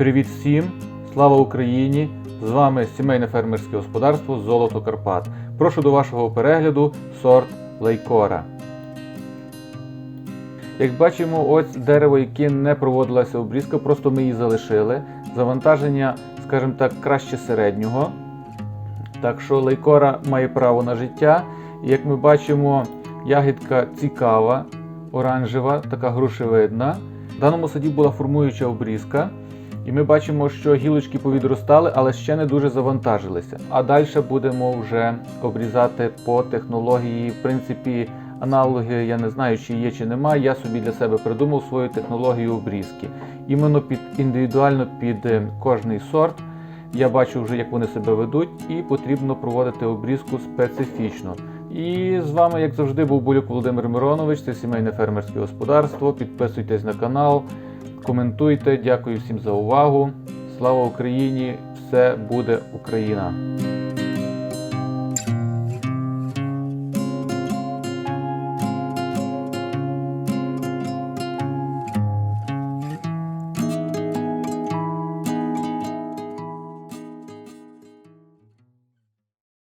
Привіт всім! Слава Україні! З вами сімейне фермерське господарство Золото Карпат. Прошу до вашого перегляду сорт лейкора. Як бачимо, ось дерево, яке не проводилася обрізка, просто ми її залишили. Завантаження, скажімо так, краще середнього. Так що лейкора має право на життя. Як ми бачимо, ягідка цікава, оранжева, така грушевидна. В даному саді була формуюча обрізка. І ми бачимо, що гілочки повідростали, але ще не дуже завантажилися. А далі будемо вже обрізати по технології. В принципі, аналоги я не знаю, чи є, чи немає. Я собі для себе придумав свою технологію обрізки. Іменно під індивідуально під е, кожний сорт. Я бачу вже, як вони себе ведуть, і потрібно проводити обрізку специфічно. І з вами, як завжди, був Булюк Володимир Миронович, це сімейне фермерське господарство. Підписуйтесь на канал, коментуйте. Дякую всім за увагу. Слава Україні! Все буде Україна!